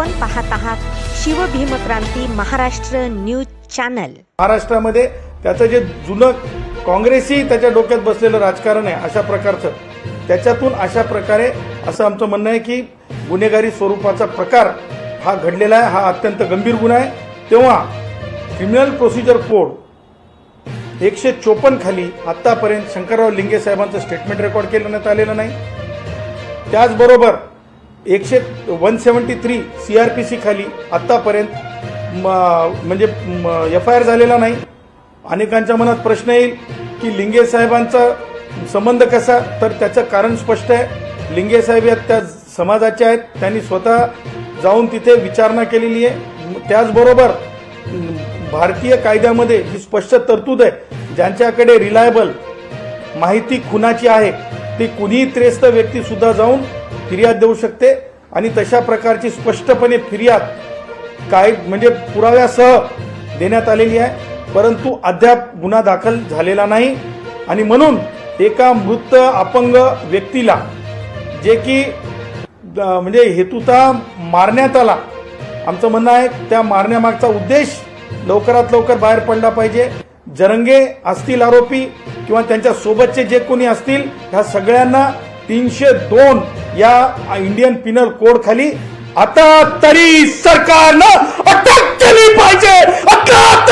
आपण पाहत आहात शिवभीमक्रांती महाराष्ट्र न्यूज चॅनल. महाराष्ट्रामध्ये त्याचं जे जुनं काँग्रेसही त्याच्या डोक्यात बसलेलं राजकारण आहे अशा प्रकारचं. त्याच्यातून अशा प्रकारे असं आमचं म्हणणं आहे की गुन्हेगारी स्वरूपाचा प्रकार हा घडलेला आहे हा अत्यंत गंभीर गुन्हा आहे. तेव्हा क्रिमिनल प्रोसिजर कोड एकशे चोपन्न खाली आतापर्यंत शंकरराव लिंगे साहेबांचं स्टेटमेंट रेकॉर्ड केलं आलेलं नाही. त्याचबरोबर एकशे one seventy three C R P C खाली आत्तापर्यंत म- म्हणजे एफ आय आर झालेला नाही अनेकांच्या मनात प्रश्न येईल की लिंगे साहेबांचा संबंध कसा तर त्याचं कारण स्पष्ट आहे लिंगे साहेब या त्या समाजाचे आहेत त्यांनी स्वतः जाऊन तिथे विचारणा केलेली आहे त्याचबरोबर भारतीय कायद्यामध्ये ही स्पष्ट तरतूद आहे ज्यांच्याकडे रिलायबल माहिती खुनाची आहे ती कुणीही त्रेस्त व्यक्ती सुद्धा जाऊन फिर्याद देऊ शकते आणि तशा प्रकारची स्पष्टपणे फिर्याद काय म्हणजे पुराव्यासह देण्यात आलेली आहे. परंतु अद्याप गुन्हा दाखल झालेला नाही. आणि म्हणून एका मृत अपंग व्यक्तीला जे की द- म्हणजे हेतुता मारण्यात आला. आमचं म्हणणं आहे त्या मारण्यामागचा उद्देश लवकरात लवकर बाहेर पडला पाहिजे. जरंगे असतील आरोपी किंवा त्यांच्या सोबतचे जे कोणी असतील ह्या सगळ्यांना तीनशे दोन या इंडियन पिनल कोड खाली आता तरी सरकारनं अटक केली पाहिजे. अटक